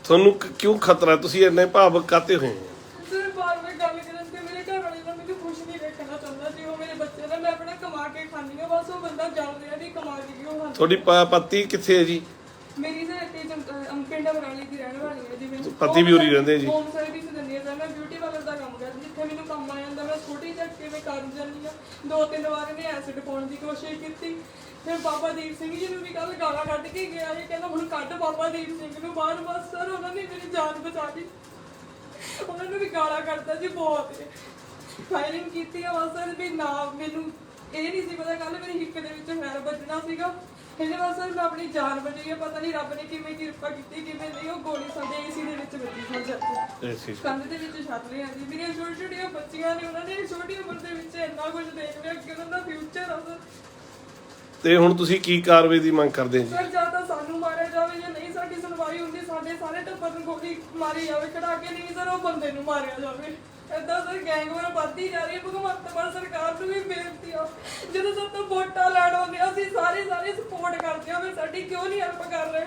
ਤੁਹਾਨੂੰ ਕ- ਕਿਉਂ ਖਤਰਾ? ਤੁਸੀਂ ਇੰਨੇ ਭਾਵਕ ਕਾਤੇ ਹੋਏ ਹੋ? ਸਰ ਬਾਰ ਬਾਰ ਗੱਲ ਕਰਨ ਤੇ ਮੇਰੇ ਘਰ ਵਾਲੇ ਨਾਲ ਮੈਨੂੰ ਖੁਸ਼ ਨਹੀਂ ਦੇਖਣਾ ਚਾਹੁੰਦਾ ਜੀ ਉਹ ਮੇਰੇ ਬੱਚੇ ਦਾ ਮੈਂ ਆਪਣਾ ਕਮਾ ਕੇ ਖਾਂਦੀ ਹਾਂ ਬਸ ਉਹ ਬੰਦਾ ਜਾਣ ਰਿਹਾ ਨਹੀਂ ਕਮਾ ਕੇ ਕਿਉਂ ਖਾਂਦਾ। ਤੁਹਾਡੀ ਪ- ਪਤੀ ਕਿੱਥੇ ਹੈ ਜੀ? ਮੇਰੀ ਸਰ ਇੱਥੇ ਜਮ- ਪਿੰਡ ਬਰਾਲੀ ਦੀ ਰਹਿਣ ਵਾਲੀ ਹੈ ਜਿਵੇਂ ਪਤੀ ਵੀ ਉਰੀ ਰਹਿੰਦੇ ਜੀ। ਹੋਮ ਸਰਵਿਸ ਦਿੰਦੀ ਹੈ ਸਰ ਮੈਂ ਬਿਊਟੀ ਕੰਮ ਮੈਨੂੰ ਕੰਮ ਆ ਜਾਂਦਾ, ਮੈਂ ਸਕੂਟੀ ਚੱਕ ਕੇ ਮੈਂ ਕਰ ਜਾਂਦੀ ਹਾਂ। ਦੋ ਤਿੰਨ ਵਾਰ ਇਹਨੇ ਐਸਿਡ ਪਾਉਣ ਦੀ ਕੋਸ਼ਿਸ਼ ਕੀਤੀ। ਫਿਰ ਬਾਬਾ ਦੀਪ ਸਿੰਘ ਜੀ ਨੂੰ ਵੀ ਕੱਲ ਗਾਲਾਂ ਕੱਢ ਕੇ ਗਿਆ। ਇਹ ਕਹਿੰਦਾ, ਹੁਣ ਕੱਢ ਬਾਬਾ ਦੀਪ ਸਿੰਘ ਨੂੰ ਬਾਹਰ ਬਸ ਸਰ, ਉਹਨਾਂ ਨੇ ਮੇਰੀ ਜਾਨ ਬਚਾ ਲਈ ਉਹਨਾਂ ਨੂੰ ਵੀ ਗਾਲਾਂ ਕੱਢਦਾ ਜੀ ਬਹੁਤ। ਫਾਇਰਿੰਗ ਕੀਤੀ ਆ, ਬਸ ਸਰ, ਵੀ ਨਾ, ਮੈਨੂੰ ਇਹ ਨਹੀਂ ਸੀ ਪਤਾ ਕੱਲ ਮੇਰੀ ਹਿੱਕ ਦੇ ਵਿੱਚ ਫੈਰ ਵੱਜਣਾ ਸੀਗਾ। ਇਹਦੇ ਸਰ ਮੈਂ ਆਪਣੀ ਜਾਨ ਬਚਾਈ ਹੈ ਪਤਾ ਨਹੀਂ ਰੱਬ ਨੇ ਕਿਵੇਂ ਕਿਰਪਾ ਕੀਤੀ ਕਿਵੇਂ ਨਹੀਂ ਉਹ ਗੋਲੀ ਸਾਡੇ ਏਸੀ ਦੇ ਵਿੱਚ ਵੱਜੀ ਸੀ ਇਹ ਚੀਜ਼ ਕੰਧ ਦੇ ਵਿੱਚ ਛੱਡ ਲਿਆ ਜੀ ਮੇਰੀਆਂ ਛੋਟੀ ਛੋਟੀਆਂ ਬੱਚੀਆਂ ਨੇ ਉਹਨਾਂ ਨੇ ਛੋਟੀ ਉਮਰ ਦੇ ਵਿੱਚ ਇੰਨਾ ਕੁਝ ਦੇਖ ਲਿਆ ਕਿ ਉਹਨਾਂ ਦਾ ਫਿਊਚਰ ਆ। ਤੇ ਹੁਣ ਤੁਸੀਂ ਕੀ ਕਾਰਵਾਈ ਦੀ ਮੰਗ ਕਰਦੇ ਜੀ? ਸਰ ਜਾਂ ਤਾਂ ਸਾਨੂੰ ਮਾਰਿਆ ਜਾਵੇ ਜਾਂ ਨਹੀਂ ਸਾਡੀ ਸੁਣਵਾਈ ਹੁੰਦੀ ਸਾਡੇ ਸਾਰੇ ਟੱਬਰ ਨੂੰ ਗੋਲੀ ਮਾਰੀ ਜਾਵੇ ਚੜਾ ਕੇ ਨਹੀਂ ਸਰ ਉਹ ਬੰਦੇ ਨੂੰ ਮਾਰਿਆ ਜਾਵੇ। ਏਦਾਂ ਸਰ ਗੈਂਗਵਾਰ ਵੱਧਦੀ ਜਾ ਰਹੀ ਹੈ ਭਗਵੰਤ ਮਾਨ ਸਰਕਾਰ ਨੂੰ ਵੀ ਬੇਨਤੀ ਆ। ਜਦੋਂ ਸਭ ਤੋਂ ਵੋਟਾਂ ਲੈਣ ਆਉਂਦੇ ਆ, ਅਸੀਂ ਸਾਰੇ ਸਾਰੇ ਸਪੋਰਟ ਕਰਦੇ ਆ ਵੀ ਸਾਡੀ ਕਿਉਂ ਨਹੀਂ ਹੈਲਪ ਕਰ ਰਹੇ?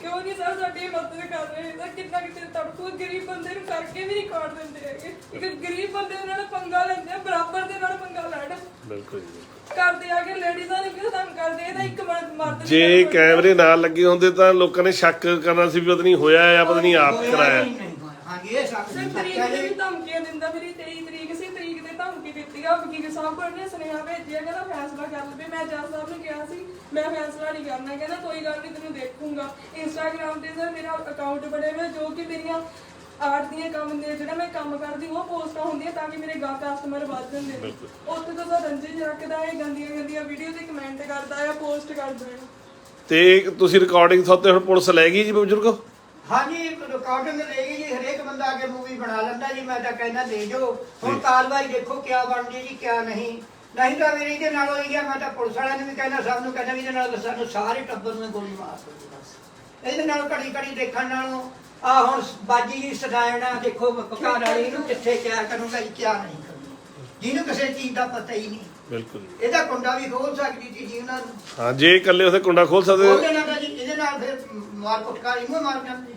ਕਿਉਂ ਨਹੀਂ ਸਰ ਸਾਡੀ ਮਦਦ ਕਰ ਰਹੇ? ਤਾਂ ਕਿੰਨਾ ਕਿਤੇ ਤੜਕੂ ਗਰੀਬ ਬੰਦੇ ਨੂੰ ਕਰਕੇ ਵੀ ਨਹੀਂ ਕਾੜ ਦਿੰਦੇ ਹੈਗੇ। ਇੱਕ ਗਰੀਬ ਬੰਦੇ ਨਾਲ ਪੰਗਾ ਲੈਂਦੇ ਆ ਬਰਾਬਰ ਦੇ ਨਾਲ ਪੰਗਾ ਲੈਣ। ਬਿਲਕੁਲ ਜੀ ਕਰਦੇ ਆ ਕਿ ਲੇਡੀਜ਼ਾਂ ਨੂੰ ਕਿਉਂ ਤੰਗ ਕਰਦੇ? ਇਹਦਾ ਇੱਕ ਮਰਦ ਮਰਦ ਜੇ। ਕੈਮਰੇ ਨਾਲ ਲੱਗੇ ਹੁੰਦੇ ਤਾਂ ਲੋਕਾਂ ਨੇ ਸ਼ੱਕ ਕਰਨਾ ਸੀ ਵੀ ਪਤਾ ਨਹੀਂ ਹੋਇਆ ਜਾਂ ਪਤਾ ਨਹੀਂ ਆਪ ਕਰਾਇਆ। ਹਾਂਜੀ ਇਹ ਸੱਚ ਸਰ ਤਰੀਕ ਸੱਚਾ ਤੇ ਵੀ ਜੀ ਧਮਕੀਆਂ ਦਿੰਦਾ ਮੇਰੀ 23 ਤਰੀਕ ਸੀ ਤਰੀਕ ਤੇ ਆ ਵਕੀਲ ਸਾਹਿਬ ਕੋਲ ਨੇ ਸੁਨੇਹਾ ਭੇਜਿਆ ਕਹਿੰਦਾ ਫੈਸਲਾ ਕਰ ਲਵੇ ਮੈਂ ਜੱਜ ਸਾਹਿਬ ਨੂੰ ਕਿਹਾ ਸੀ ਮੈਂ ਫੈਸਲਾ ਨਹੀਂ ਕਰਨਾ। ਕਹਿੰਦਾ ਕੋਈ ਗੱਲ ਨਹੀਂ ਤੈਨੂੰ ਦੇਖੂੰਗਾ। ਇੰਸਟਾਗ੍ਰam ਤੇ ਸਰ ਮੇਰਾ ਅਕਾਊਂਟ ਬਣੇ ਹੋਏ ਜੋ ਕਿ ਮੇਰੀਆਂ ਆਰਟ ਦੀਆਂ ਕੰਮ ਨੇ ਜਿਹੜਾ ਮੈਂ ਕੰਮ ਕਰਦੀ ਉਹ ਪੋਸਟਾਂ ਹੁੰਦੀਆਂ ਤਾਂ ਕਿ ਮੇਰੇ ਗਾ ਕਸਟਮਰ ਵੱਧ ਜਾਂਦੇ ਉੱਥੇ ਤਾਂ ਸਰ ਰੰਜਿਸ਼ ਰੱਖਦਾ ਹੈ ਗੰਦੀਆਂ ਗੰਦੀਆਂ ਵੀਡੀਓ ਤੇ ਕਮੈਂਟ ਕਰਦਾ ਹੈ ਪੋਸਟ ਕਰਦਾ ਹੈ। ਤੇ ਤੁਸੀਂ ਰਿਕਾਰਡਿੰਗ ਤੁਹਾਤੇ ਹੁਣ ਪੁਲਿਸ ਲੈ ਗਈ ਜੀ ਬਜ਼ੁਰਗੋ? ਹਾਂਜੀ ਰਿਕਾਰਡਿੰਗ ਲੈ ਗਈ ਜੀ ਹਰੇਕ ਬੰਦਾ ਆ ਕੇ ਮੂਵੀ ਬਣਾ ਲੈਂਦਾ ਜੀ ਮੈਂ ਤਾਂ ਕਹਿੰਦਾ ਦੇ ਜੋ ਹੁਣ ਕਾਰਵਾਈ ਦੇਖੋ ਕਿਆ ਬਣਦੀ ਜੀ ਕਿਆ ਨਹੀਂ। ਨਹੀਂ ਤਾਂ ਮੇਰੀ ਇਹਦੇ ਨਾਲ ਹੋਈ ਗਿਆ ਮੈਂ ਤਾਂ ਪੁਲਿਸ ਵਾਲਿਆਂ ਨੂੰ ਵੀ ਕਹਿੰਦਾ ਸਭ ਨੂੰ ਕਹਿੰਦਾ ਵੀ ਇਹਦੇ ਨਾਲ ਸਾਨੂੰ ਸਾਰੇ ਟੱਬਰ ਨੂੰ ਗੋਲੀ ਮਾਰ ਦਿਓ ਬਸ। ਇਹਦੇ ਨਾਲ ਘੜੀ ਘੜੀ ਦੇਖਣ ਨਾਲੋਂ ਆ ਹੁਣ ਬਾਜੀ ਜੀ ਸਦਾਇਣਾ ਦੇਖੋ ਘਰ ਵਾਲੀ ਨੂੰ ਕਿੱਥੇ ਕਿਆ ਕਰੂੰਗਾ ਜੀ ਕਿਆ ਨਹੀਂ ਕਰੂੰਗਾ। ਜਿਹਨੂੰ ਕਿਸੇ ਚੀਜ਼ ਦਾ ਪਤਾ ਹੀ ਨਹੀਂ। ਬਿਲਕੁਲ ਇਹਦਾ ਕੁੰਡਾ ਵੀ ਖੋਲ ਸਕਦੀ ਸੀ ਜੀ ਉਹਨਾਂ ਨੂੰ। ਹਾਂ ਜੇ ਇਕੱਲੇ ਉਥੇ ਕੁੰਡਾ ਖੋਲ ਸਕਦੇ। ਉਹਦੇ ਨਾਲ ਤਾਂ ਜੀ ਇਹਦੇ ਨਾਲ ਫਿਰ ਮਾਰ ਕੁੱਟਕਾਰ ਇਹਨੂੰ ਮਾਰ ਜਾਂਦੇ।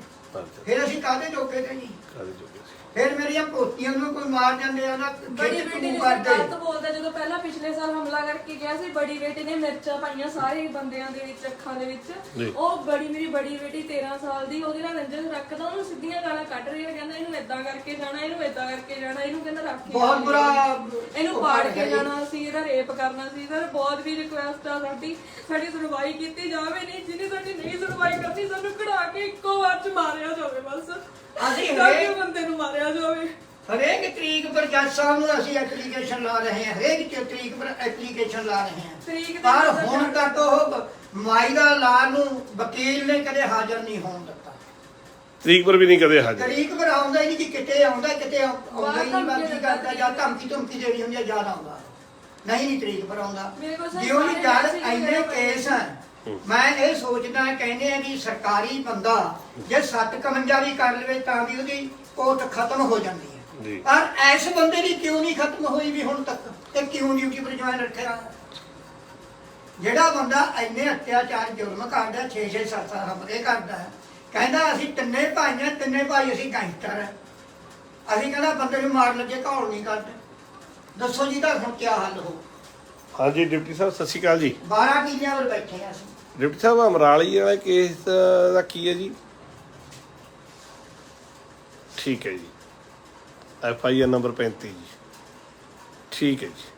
ਫਿਰ ਅਸੀਂ ਕਾਹਦੇ ਜੋਗੇ ਤੇ ਜੀ? ਕਾਹਦੇ ਜੋਗੇ ਸੀ। ਫਿਰ ਮੇਰੀਆਂ ਪੋਤੀਆਂ ਨੂੰ ਕੋਈ ਮਾਰ ਜਾਂਦੇ ਆ ਨਾ ਬੜੀ ਬੇਟੀ ਨੇ ਸਰ ਗਲਤ ਬੋਲਦਾ ਜਦੋਂ ਪਹਿਲਾਂ ਪਿਛਲੇ ਸਾਲ ਹਮਲਾ ਕਰਕੇ ਗਿਆ ਸੀ ਬੜੀ ਬੇਟੀ ਨੇ ਮਿਰਚਾਂ ਪਾਈਆਂ ਸਾਰੇ ਬੰਦਿਆਂ ਦੇ ਵਿੱਚ ਅੱਖਾਂ ਦੇ ਜੀ। ਵਿੱਚ ਉਹ ਬੜੀ ਮੇਰੀ ਬੜੀ ਬੇਟੀ 13 ਸਾਲ ਦੀ ਉਹਦੇ ਨਾਲ ਰੰਜਨ ਰੱਖਦਾ ਉਹਨੂੰ ਸਿੱਧੀਆਂ ਗਾਲਾਂ ਕੱਢ ਰਹੀ ਹੈ ਕਹਿੰਦਾ ਇਹਨੂੰ ਏਦਾਂ ਕਰਕੇ ਜਾਣਾ ਇਹਨੂੰ ਏਦਾਂ ਕਰਕੇ ਜਾਣਾ ਇਹਨੂੰ ਕਹਿੰਦਾ ਰੱਖ ਕੇ ਬਹੁਤ ਜਾਣਾ। ਬੁਰਾ ਇਹਨੂੰ ਪਾੜ ਕੇ। ਜਾਣਾ ਸੀ ਇਹਦਾ ਰੇਪ ਕਰਨਾ ਸੀ ਸਰ ਬਹੁਤ ਵੀ ਰਿਕੁਐਸਟ ਆ ਸਾਡੀ ਸਾਡੀ ਸੁਣਵਾਈ ਕੀਤੀ ਜਾਵੇ ਨਹੀਂ ਜਿਹਨੇ ਸਾਡੀ ਨਹੀਂ ਸੁਣਵਾਈ ਕਰਨੀ ਸਾਨੂੰ ਕਢਾ ਕੇ ਇੱਕੋ ਵਾਰ ਚ ਮਾਰਿਆ ਜਾਵੇ ਬਸ ਅਸੀਂ ਸਾਡੇ ਬੰਦੇ ਨੂੰ ਮਾਰਿਆ ਜਾਵੇ ਹਰੇਕ ਤਰੀਕ ਪਰ ਜੱਜ ਸਾਹਿਬ ਨੂੰ ਅਸੀਂ ਐਪਲੀਕੇਸ਼ਨ ਲਾ ਰਹੇ ਹਾਂ ਹਰੇਕ ਚ- ਤਰੀਕ ਪਰ ਐਪਲੀਕੇਸ਼ਨ ਲਾ ਰਹੇ ਹਾਂ। ਤਰੀਕ ਦੇ ਪਰ ਹੁਣ ਤੱਕ ਉਹ ਮਾਈ ਦਾ ਲਾਲ ਨੂੰ ਵਕੀਲ ਨੇ ਕਦੇ ਹਾਜ਼ਰ ਨਹੀਂ ਹੋਣ ਦਿੱਤਾ। ਤਰੀਕ ਪਰ ਵੀ ਨਹੀਂ ਕਦੇ ਹਾਜ਼ਰ। ਤਰੀਕ ਪਰ ਆਉਂਦਾ ਹੀ ਨਹੀਂ ਕਿ ਕਿਤੇ ਆਉਂਦਾ ਕਿਤੇ ਆਉ- ਆਉਂਦਾ ਹੀ ਨਹੀਂ ਬਾਕੀ ਕਰਦਾ ਜਾਂ ਧਮਕੀ ਧਮਕੀ ਦੇਣੀ ਹੁੰਦੀ ਹੈ ਜ਼ਿਆਦਾ ਆਉਂਦਾ। ਨਹੀਂ ਨਹੀਂ ਤਰੀਕ ਪਰ ਆਉਂਦਾ। ਮੇਰੇ ਕੋਲ ਸਰ ਜਿਉਂ ਸਾਰੇ ਗੱਲ ਇੰਨੇ ਕੋਲ ਕੇਸ ਹੈ ਮੈਂ ਇਹ ਸੋਚਦਾ ਕਹਿੰਦੇ ਆ ਵੀ ਸਰਕਾਰੀ ਬੰਦਾ ਜੇ 751 ਵੀ ਕਰ ਲਵੇ ਤਾਂ ਵੀ ਉਹਦੀ ਕੋਟ ਖਤਮ ਹੋ ਜਾਂਦੀ ਹੈ। ਜੀ। ਪਰ ਐਸ ਬੰਦੇ ਦੀ ਕਿਉਂ ਨਹੀਂ ਖਤਮ ਹੋਈ ਵੀ ਹੁਣ ਤੱਕ? ਇਹ ਕਿਉਂ ਡਿਊਟੀ ਪਰ ਜੁਆਇਨ ਰੱਖਿਆ? ਜਿਹੜਾ ਬੰਦਾ ਇੰਨੇ ਅਤਿਆਚਾਰ ਜ਼ੁਲਮ ਕਰਦਾ 6-6 7 ਹਮਲੇ ਕਰਦਾ ਕਹਿੰਦਾ ਅਸੀਂ ਤਿੰਨੇ ਭਾਈ ਹਾਂ ਤਿੰਨੇ ਭਾਈ ਅਸੀਂ ਗੈਂਗਸਟਰ ਹੈ ਅਸੀਂ ਕਹਿੰਦਾ ਬੰਦੇ ਨੂੰ ਮਾਰਨ ਲੱਗੇ ਘੌਲ ਨਹੀਂ ਕਰਦੇ ਦੱਸੋ ਜੀ ਦਾ ਹੁਣ ਕੀ ਹੱਲ ਹੋ ਹਾਂਜੀ ਡਿਪਟੀ ਸਾਹਿਬ ਸਤਿ ਸ਼੍ਰੀ ਅਕਾਲ ਜੀ। 12 ਕਿੱਲਿਆਂ ਵੱਲ ਬੈਠੇ ਹਾਂ ਅਸੀਂ। ਡਿਪਟੀ ਸਾਹਿਬ ਅਮਰਾਲੀ ਵਾਲਾ ਕੇਸ ਦਾ ਕੀ ਹੈ ਜੀ? ਠੀਕ ਹੈ ਜੀ। ਐਫ ਆਈ ਆਰ ਨੰਬਰ 35 ਜੀ। ਠੀਕ ਹੈ ਜੀ।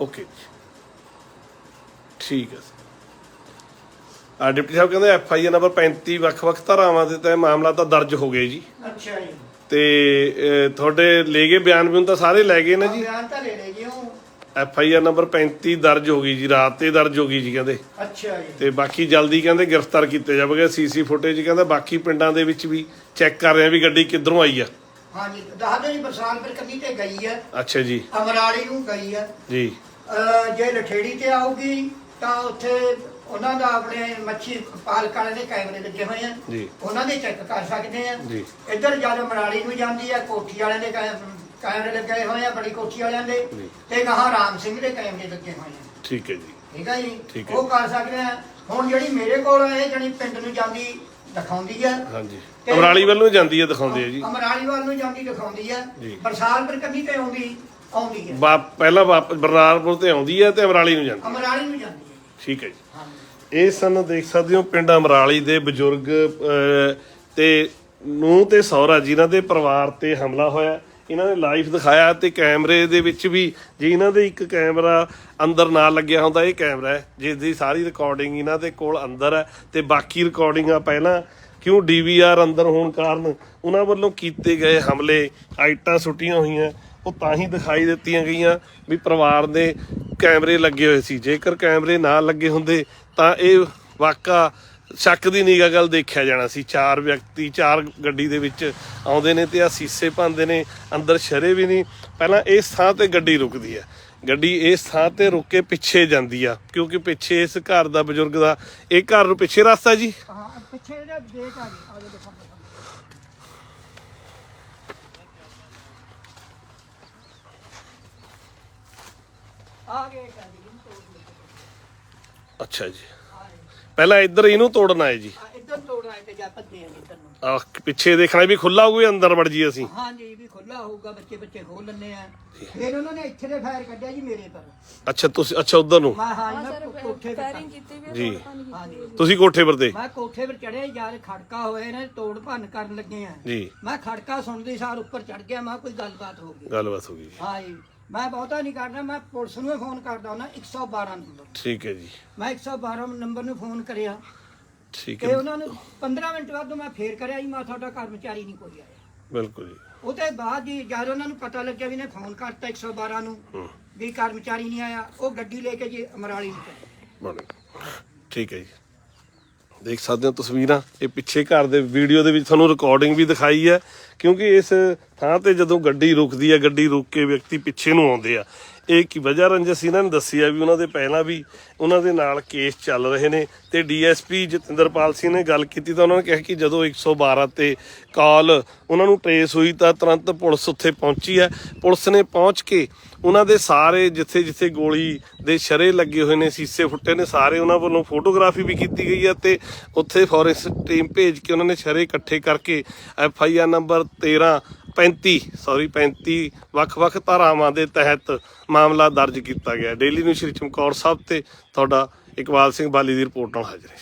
ਓਕੇ ਜੀ। ਠੀਕ ਹੈ ਆ ਡਿਪਟੀ ਸਾਹਿਬ ਕਹਿੰਦੇ ਐਫ ਆਈ ਆਰ ਨੰਬਰ 35 ਵੱਖ-ਵੱਖ ਧਾਰਾਵਾਂ ਦੇ ਤੇ ਮਾਮਲਾ ਤਾਂ ਦਰਜ ਹੋ ਗਿਆ ਜੀ। ਅੱਛਾ ਜੀ। ਤੇ ਅਹ, ਤੁਹਾਡੇ ਲੈ ਗਏ ਬਿਆਨ ਵੀ ਤਾਂ ਸਾਰੇ ਲੈ ਗਏ ਨਾ ਜੀ? ਬਿਆਨ ਤਾਂ ਲੈ ਲੈ ਜੀ ਉਹ। ਐਫ ਆਈ ਆਰ ਨੰਬਰ 35 ਦਰਜ ਹੋ ਗਈ ਜੀ ਰਾਤ ਤੇ ਦਰਜ ਹੋ ਗਈ ਜੀ ਕਹਿੰਦੇ। ਅੱਛਾ ਜੀ। ਤੇ ਬਾਕੀ ਜਲਦੀ ਕਹਿੰਦੇ ਗ੍ਰਿਫਤਾਰ ਕੀਤੇ ਜਾਵਗੇ। ਸੀਸੀ ਫੁਟੇਜ ਕਹਿੰਦਾ ਬਾਕੀ ਪਿੰਡਾਂ ਦੇ ਵਿੱਚ ਵੀ ਚੈੱਕ ਕਰ ਰਹੇ ਆ ਵੀ ਗੱਡੀ ਕਿੱਧਰੋਂ ਆਈ ਆ। ਹਾਂਜੀ ਦੱਸਦੇ ਜੀ ਬਰਸਾਤਪੁਰ ਕੰਨੀ ਤੇ ਗਈ ਹੈ ਅੱਛਾ ਜੀ। ਅਮਰਾਲੀ ਨੂੰ ਗਈ ਹੈ ਜੀ। ਅਹ ਜੇ ਲਠੇੜੀ ਤੇ ਆਊਗੀ ਤਾਂ ਉੱਥੇ ਉਹਨਾਂ ਦਾ ਆਪਣੇ ਮੱਛੀ ਪਾਲਕ ਵਾਲੇ ਦੇ ਕੈਮਰੇ ਲੱਗੇ ਹੋਏ ਆ। ਜੀ। ਉਹਨਾਂ ਦੇ ਚੈੱਕ ਕਰ ਸਕਦੇ ਆ। ਜੀ। ਇੱਧਰ ਜਦ ਮਰਾਲੀ ਨੂੰ ਜਾਂਦੀ ਆ ਕੋਠੀ ਵਾਲਿਆਂ ਦੇ ਕੈ- ਕੈਮਰੇ ਲੱਗੇ ਹੋਏ ਆ ਬੜੀ ਕੋਠੀ ਵਾਲਿਆਂ ਦੇ। ਜੀ। ਤੇ ਗਾਹਾਂ ਰਾਮ ਸਿੰਘ ਦੇ ਕੈਮਰੇ ਲੱਗੇ ਹੋਏ ਆ। ਠੀਕ ਹੈ ਜੀ। ਠੀਕ ਹੈ ਜੀ? ਹੈ। ਉਹ ਕਰ ਸਕਦੇ ਆ। ਹੁਣ ਜਿਹੜੀ ਮੇਰੇ ਕੋਲ ਇਹ ਜਿਹੜੀ ਪਿੰਡ ਨੂੰ ਜਾਂਦੀ ਦਿਖਾਉਂਦੀ ਆ। ਹਾਂਜੀ। ਤੇ- ਅਮਰਾਲੀ ਵੱਲੋਂ ਹੀ ਜਾਂਦੀ ਹੈ ਦਿਖਾਉਂਦੇ ਆ ਜੀ। ਅਮਰਾਲੀ ਵੱਲ ਨੂੰ ਜਾਂਦੀ ਦਿਖਾਉਂਦੀ ਆ। ਜੀ। ਬਰਸਾਤਪੁਰ ਕੰਨੀ ਤੇ ਆਉਂਦੀ ਆਉਂਦੀ ਆ? ਵਾ ਪਹਿਲਾਂ ਵਾਪਸ ਬਰਨਾਰਪੁਰ ਤੇ ਆਉਂਦੀ ਹੈ ਤੇ ਅਮਰਾਲੀ ਨੂੰ ਜਾਂਦੀ ਹੈ। ਅਮਰਾਲੀ ਨੂੰ ਜਾਂਦੀ ਆ ਠੀਕ ਹੈ ਜੀ। ਹਾਂਜੀ। ਇਹ ਸਨ ਦੇਖ ਸਕਦੇ ਹੋ ਪਿੰਡ ਅਮਰਾਲੀ ਦੇ ਬਜ਼ੁਰਗ ਅਹ, ਤੇ ਨੂੰ ਤੇ ਸਹੁਰਾ ਜਿਨ੍ਹਾਂ ਦੇ ਪਰਿਵਾਰ ਤੇ ਹਮਲਾ ਹੋਇਆ। ਇਹਨਾਂ ਨੇ ਲਾਈਵ ਦਿਖਾਇਆ ਤੇ ਕੈਮਰੇ ਦੇ ਵਿੱਚ ਵੀ ਜੇ ਇਹਨਾਂ ਦੇ ਇੱਕ ਕੈਮਰਾ ਅੰਦਰ ਨਾ ਲੱਗਿਆ ਹੁੰਦਾ, ਇਹ ਕੈਮਰਾ ਹੈ ਜਿਸ ਦੀ ਸਾਰੀ ਰਿਕਾਰਡਿੰਗ ਇਹਨਾਂ ਦੇ ਕੋਲ ਅੰਦਰ ਹੈ ਤੇ ਬਾਕੀ ਰਿਕਾਰਡਿੰਗਾਂ ਪਹਿਲਾਂ ਕਿਉਂ ਡੀਵੀਆਰ ਅੰਦਰ ਹੋਣ ਕਾਰਨ ਉਹਨਾਂ ਵੱਲੋਂ ਕੀਤੇ ਗਏ ਹਮਲੇ, ਆਈਟਾਂ ਸੁੱਟੀਆਂ ਹੋਈਆਂ, ਉਹ ਤਾਂ ਹੀ ਦਿਖਾਈ ਦਿੱਤੀਆਂ ਗਈਆਂ ਵੀ ਪਰਿਵਾਰ ਦੇ ਕੈਮਰੇ ਲੱਗੇ ਹੋਏ ਸੀ। ਜੇਕਰ ਕੈਮਰੇ ਨਾ ਲੱਗੇ ਹੁੰਦੇ ਤਾਂ ਇਹ ਵਾਕਾ ਸ਼ੱਕ ਦੀ ਨਿਗਾ ਗੱਲ ਦੇਖਿਆ ਜਾਣਾ ਸੀ। ਚਾਰ ਵਿਅਕਤੀ ਚਾਰ ਗੱਡੀ ਦੇ ਵਿੱਚ ਆਉਂਦੇ ਨੇ ਤੇ ਆ ਸੀਸੇ ਭੰਦੇ ਨੇ ਅੰਦਰ ਸ਼ਰੇ ਵੀ ਨਹੀਂ। ਪਹਿਲਾਂ ਇਸ ਥਾਂ ਤੇ ਗੱਡੀ ਰੁਕਦੀ ਹੈ। ਗੱਡੀ ਇਸ ਥਾਂ ਤੇ ਰੁਕ ਕੇ ਪਿੱਛੇ ਜਾਂਦੀ ਆ ਕਿਉਂਕਿ ਪਿੱਛੇ ਇਸ ਘਰ ਦਾ ਬਜ਼ੁਰਗ ਦਾ ਇਹ ਘਰ ਨੂੰ ਪਿੱਛੇ ਰਸਤਾ ਜੀ? ਹਾਂ ਪਿੱਛੇ ਜਿਹੜਾ ਆ ਆ ਦੇਖੋ ਆ। ਅੱਛਾ ਜੀ। ਪਹਿਲਾਂ ਇੱਧਰ ਇਹਨੂੰ ਤੋੜਨਾ ਹੈ ਜੀ। ਆ ਇੱਧਰ ਤੋੜਨਾ ਤੇ ਜਾ ਭੱਜੇ ਆ ਇੱਧਰ ਨੂੰ। ਆ ਪਿੱਛੇ ਦੇਖਣਾ ਵੀ ਖੁੱਲਾ ਹੋਊਗਾ ਅੰਦਰ ਵੜ ਜੀ ਅਸੀਂ। ਹਾਂ ਜੀ ਵੀ ਖੁੱਲਾ ਹੋਊਗਾ ਬੱਚੇ ਬੱਚੇ ਖੋਲ ਲੈਣੇ ਆ। ਫਿਰ ਉਹਨਾਂ ਨੇ ਇੱਥੇ ਦੇ ਫਾਇਰ ਕੱਢਿਆ ਜੀ ਮੇਰੇ ਪਰ। ਅੱਛਾ ਤੁਸੀਂ ਅੱਛਾ ਉਧਰ ਨੂੰ। ਮੈਂ ਹਾਂ ਜੀ, ਮੈਂ ਕੋਠੇ ਤੇ ਫਾਇਰਿੰਗ ਕੀਤੀ ਵੀ ਜੀ। ਹਾਂ ਜੀ ਤੁਸੀਂ ਕੋਠੇ ਪਰ ਤੇ ਮੈਂ ਕੋਠੇ ਪਰ ਚੜਿਆ ਯਾਰ ਖੜਕਾ ਹੋਏ ਨੇ ਤੋੜ ਭੰਨ ਕਰਨ ਲੱਗੇ ਆ। ਜੀ। ਮੈਂ ਖੜਕਾ ਸੁਣਦੀ ਸਾਰ ਉੱਪਰ ਚੜ ਗਿਆ ਮੈਂ ਕੋਈ ਗੱਲਬਾਤ ਹੋ ਗਈ। ਗੱਲਬਾਤ ਹੋ ਗਈ। ਹਾਂ ਜੀ ਮੈਂ ਬਹੁਤਾ ਨਹੀਂ ਕਰਦਾ ਮੈਂ ਪੁਲਿਸ ਨੂੰ ਹੀ ਫੋਨ ਕਰਦਾ ਹੁੰਦਾ 112 ਨੰਬਰ। ਠੀਕ ਹੈ ਜੀ। ਮੈਂ 112 ਨੰਬਰ ਨੂੰ ਫੋਨ ਕਰਿਆ। ਠੀਕ ਤੇ ਹੈ। ਉਹਨਾਂ ਨੂੰ 15 ਮਿੰਟ ਬਾਅਦ ਮੈਂ ਫੇਰ ਕਰਿਆ ਜੀ ਮੈਂ ਤੁਹਾਡਾ ਕਰਮਚਾਰੀ ਨਹੀਂ ਕੋਈ ਆਇਆ। ਬਿਲਕੁਲ ਜੀ। ਉਹਦੇ ਬਾਅਦ ਜੀ ਜਦ ਉਹਨਾਂ ਨੂੰ ਪਤਾ ਲੱਗਿਆ ਵੀ ਨੇ ਫੋਨ ਕਰਤਾ 112 ਨੂੰ ਹੂੰ। ਵੀ ਕਰਮਚਾਰੀ ਨਹੀਂ ਆਇਆ ਉਹ ਗੱਡੀ ਲੈ ਕੇ ਜੀ ਅਮਰਾਲੀ ਨੂੰ ਚਲੇ ਬਣ। ਗਿਆ। ਠੀਕ ਹੈ ਜੀ। ਦੇਖ ਸਕਦੇ ਹੋ ਤਸਵੀਰਾਂ, ਇਹ ਪਿੱਛੇ ਘਰ ਦੇ ਵੀਡੀਓ ਦੇ ਵਿੱਚ ਤੁਹਾਨੂੰ ਰਿਕਾਰਡਿੰਗ ਵੀ ਦਿਖਾਈ ਹੈ, ਕਿਉਂਕਿ ਇਸ ਥਾਂ ਤੇ ਜਦੋਂ ਗੱਡੀ ਰੁਕਦੀ ਹੈ, ਗੱਡੀ ਰੁਕ ਕੇ ਵਿਅਕਤੀ ਪਿੱਛੇ ਨੂੰ ਆਉਂਦੇ ਆ। ਇਹ ਕੀ ਵਜ੍ਹਾ ਰੰਜਸ ਇਹਨਾਂ ਨੇ ਦੱਸੀ ਆ ਵੀ ਉਹਨਾਂ ਦੇ ਪਹਿਲਾਂ ਵੀ ਉਹਨਾਂ ਦੇ ਨਾਲ ਕੇਸ ਚੱਲ ਰਹੇ ਨੇ ਤੇ ਡੀਐਸਪੀ ਜਤਿੰਦਰਪਾਲ ਸਿੰਘ ਨੇ ਗੱਲ ਕੀਤੀ ਤਾਂ ਉਹਨਾਂ ਨੇ ਕਿਹਾ ਕਿ ਜਦੋਂ 112 ਤੇ ਕਾਲ ਉਹਨਾਂ ਨੂੰ ਟ੍ਰੇਸ ਹੋਈ ਤਾਂ ਤੁਰੰਤ ਪੁਲਿਸ ਉੱਥੇ ਪਹੁੰਚੀ ਹੈ। ਪੁਲਿਸ ਨੇ ਪਹੁੰਚ ਕੇ ਉਹਨਾਂ ਦੇ ਸਾਰੇ ਜਿੱਥੇ ਜਿੱਥੇ ਗੋਲੀ ਦੇ ਸ਼ਰੇ ਲੱਗੇ ਹੋਏ ਨੇ, ਸੀਸੇ ਫੁੱਟੇ ਨੇ, ਸਾਰੇ ਉਹਨਾਂ ਵੱਲੋਂ ਫੋਟੋਗ੍ਰਾਫੀ ਵੀ ਕੀਤੀ ਗਈ ਹੈ ਤੇ ਉੱਥੇ ਫੋਰੈਂਸਿਕ ਟੀਮ ਭੇਜ ਕੇ ਉਹਨਾਂ ਨੇ ਸ਼ਰੇ ਇਕੱਠੇ ਕਰਕੇ F I R number 13 35 sorry 35 ਵੱਖ-ਵੱਖ ਧਾਰਾਵਾਂ ਦੇ ਤਹਿਤ ਮਾਮਲਾ ਦਰਜ ਕੀਤਾ ਗਿਆ ਡੇਲੀ ਨੂੰ ਸ਼੍ਰੀ ਚਮਕੌਰ ਸਾਹਿਬ ਤੇ ਤੁਹਾਡਾ ਇਕਬਾਲ ਸਿੰਘ ਬਾਲੀ ਦੀ ਰਿਪੋਰਟ ਨਾਲ ਹਾਜ਼ਰ